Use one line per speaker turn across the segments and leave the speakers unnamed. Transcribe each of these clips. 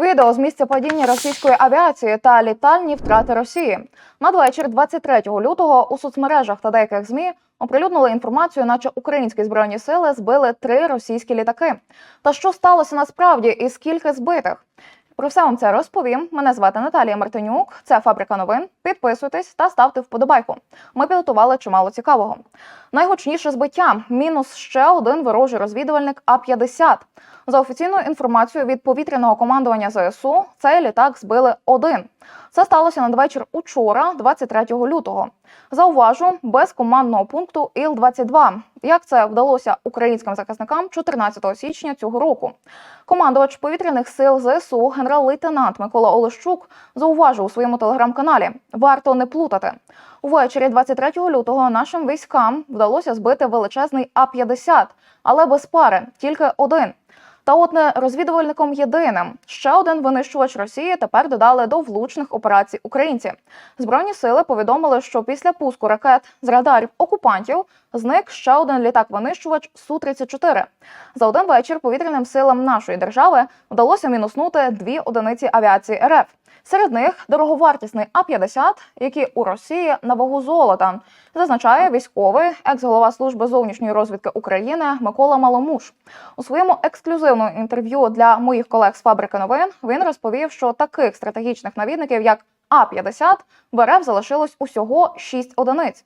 Відео з місця падіння російської авіації та літальні втрати Росії. Надвечір 23 лютого у соцмережах та деяких змі оприлюднили інформацію, наче українські збройні сили збили три російські літаки. Та що сталося насправді і скільки збитих? Про все вам це розповім. Мене звати Наталія Мартинюк. Це фабрика новин. Підписуйтесь та ставте вподобайку. Ми підготували чимало цікавого. Найгучніше збиття мінус ще один ворожий розвідувальник А-50. За офіційною інформацією від повітряного командування ЗСУ, цей літак збили один. Це сталося надвечір учора, 23 лютого. Зауважу, без командного пункту Іл-22. Як це вдалося українським захисникам 14 січня цього року. Командувач повітряних сил ЗСУ генерал-лейтенант Микола Олещук зауважив у своєму телеграм-каналі: варто не плутати. Увечері 23 лютого нашим військам вдалося збити величезний А-50, але без пари, тільки один. Та от не розвідувальником єдиним. Ще один винищувач Росії тепер додали до влучних операцій українці. Збройні сили повідомили, що після пуску ракет з радарів окупантів зник ще один літак-винищувач Су-34. За один вечір повітряним силам нашої держави вдалося мінуснути дві одиниці авіації РФ. Серед них дороговартісний А-50, який у Росії на вагу золота, зазначає військовий екс-голова служби зовнішньої розвідки України Микола Маломуш. У своєму ексклюзивному інтерв'ю для моїх колег з фабрики новин він розповів, що таких стратегічних навідників, як А-50, в РФ залишилось усього 6 одиниць.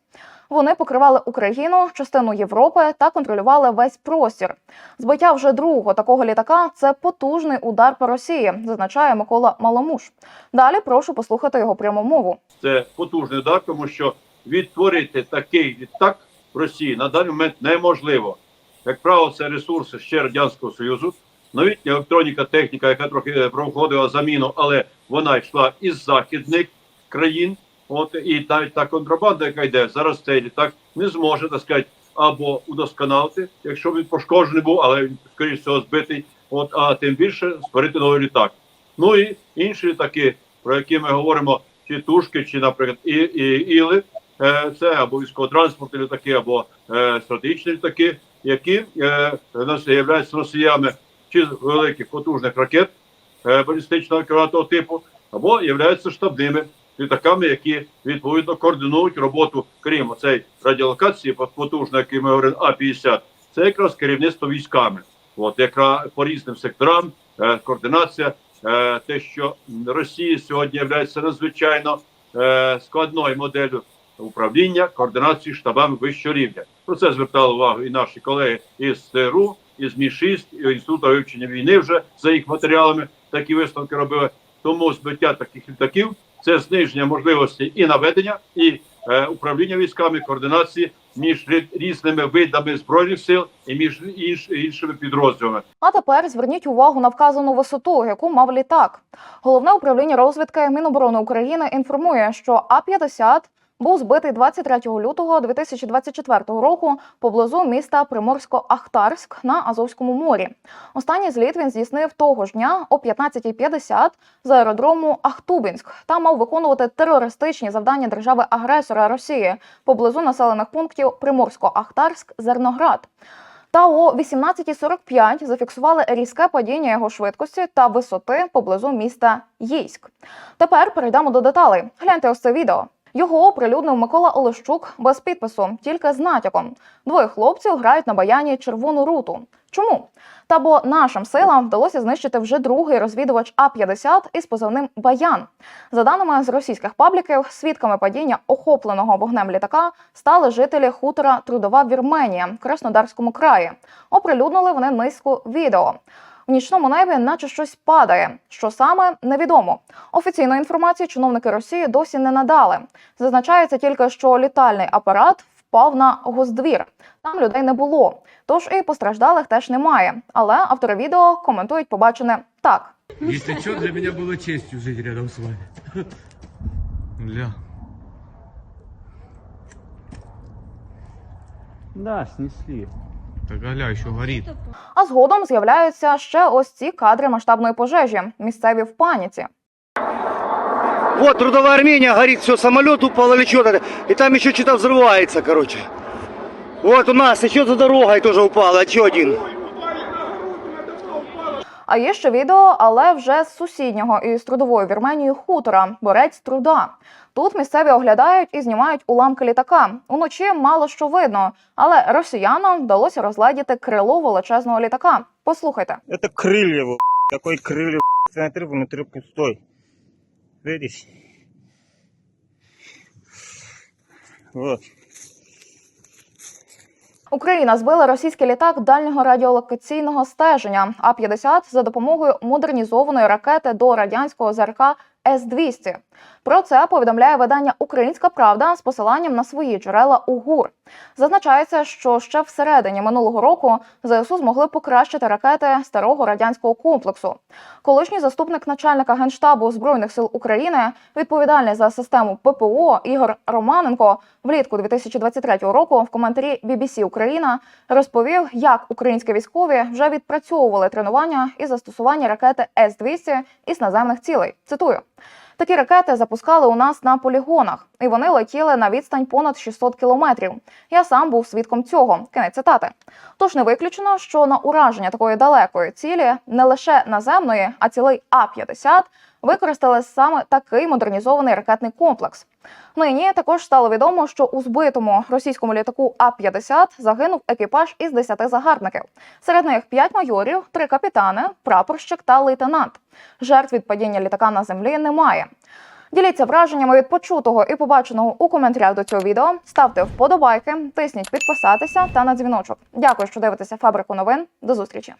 Вони покривали Україну, частину Європи та контролювали весь простір. Збиття вже другого такого літака це потужний удар по Росії, зазначає Микола Маломуш. Далі прошу послухати його пряму мову.
це потужний удар, тому що відтворити такий літак в Росії на даний момент неможливо. Як правило, це ресурси ще радянського союзу, новітня електроніка, техніка, яка трохи е, проходила заміну, але вона йшла із західних країн. От і навіть та контрабанда, яка йде зараз, цей літак не зможе так сказати, або удосконалити, якщо він пошкоджений був, але він скоріш всього збитий. От а тим більше створити новий літак. Ну і інші літаки, про які ми говоримо, чи тушки, чи, наприклад, і, і іли, е, це або військово-транспортні літаки, або е, стратегічні літаки, які е, нас являються носіями чи з великих потужних ракет е, балістичного кератого типу, або являються штабними літаками, які відповідно координують роботу, крім цієї радіолокації потужної, який ми говоримо, А-50, це якраз керівництво військами. От яка по різним секторам е, координація, е, те, що Росія сьогодні є надзвичайно складною моделлю управління координації штабами вищого рівня. Про це звертали увагу і наші колеги із ТРУ, із Мі 6 і інституту вивчення війни вже за їх матеріалами такі висновки робили. Тому збиття таких літаків це зниження можливості і наведення, і е, управління військами, координації між різними видами збройних сил і між інш, іншими підрозділами.
А тепер зверніть увагу на вказану висоту, яку мав літак. Головне управління розвідки Міноборони України інформує, що А-50 був збитий 23 лютого 2024 року поблизу міста Приморсько-Ахтарськ на Азовському морі. Останній зліт він здійснив того ж дня о 15.50 з аеродрому Ахтубінськ та мав виконувати терористичні завдання держави-агресора Росії поблизу населених пунктів Приморсько-Ахтарськ, Зерноград. Та о 18.45 зафіксували різке падіння його швидкості та висоти поблизу міста Єйськ. Тепер перейдемо до деталей. Гляньте ось це відео. Його оприлюднив Микола Олещук без підпису, тільки з натяком. Двоє хлопців грають на баяні червону руту. Чому? Та бо нашим силам вдалося знищити вже другий розвідувач А-50 із позивним Баян. За даними з російських пабліків, свідками падіння охопленого вогнем літака стали жителі хутора Трудова Вірменія в Краснодарському краї. Оприлюднили вони низку відео. В нічному небі, наче щось падає. Що саме невідомо. Офіційної інформації чиновники Росії досі не надали. Зазначається тільки, що літальний апарат впав на госдвір. Там людей не було. Тож і постраждалих теж немає. Але автори відео коментують побачене так.
Если что, для меня было честью жить рядом с вами. Бля.
Да, снесли.
Так галя, що горит.
А згодом з'являються ще ось ці кадри масштабної пожежі. Місцеві в паніці.
Вот трудовая Армения горит, все, самолет упал или что-то. И там еще что-то взрывается, короче. Вот у нас еще за дорогой тоже упало, еще один.
А є ще відео, але вже з сусіднього із трудовою Вірменією хутора борець труда. Тут місцеві оглядають і знімають уламки літака. Уночі мало що видно, але росіянам вдалося розгледіти крило величезного літака. Послухайте.
Это крылья его. Такой крылья. Смотри, внутри пустой. Видишь? Вот.
Україна збила російський літак дальнього радіолокаційного стеження А-50 за допомогою модернізованої ракети до радянського ЗРК С-200. Про це повідомляє видання Українська Правда з посиланням на свої джерела у ГУР. Зазначається, що ще всередині минулого року ЗСУ змогли покращити ракети старого радянського комплексу. Колишній заступник начальника генштабу збройних сил України, відповідальний за систему ППО Ігор Романенко, влітку 2023 року в коментарі BBC Україна розповів, як українські військові вже відпрацьовували тренування і застосування ракети С-200 із наземних цілей. Цитую. Такі ракети запускали у нас на полігонах, і вони летіли на відстань понад 600 кілометрів. Я сам був свідком цього. Кінець цитати. Тож не виключено, що на ураження такої далекої цілі не лише наземної, а цілий А-50 використали саме такий модернізований ракетний комплекс. Нині також стало відомо, що у збитому російському літаку А-50 загинув екіпаж із 10 загарбників. Серед них 5 майорів, 3 капітани, прапорщик та лейтенант. Жертв від падіння літака на землі немає. Діліться враженнями від почутого і побаченого у коментарях до цього відео. Ставте вподобайки, тисніть підписатися та на дзвіночок. Дякую, що дивитеся фабрику новин. До зустрічі.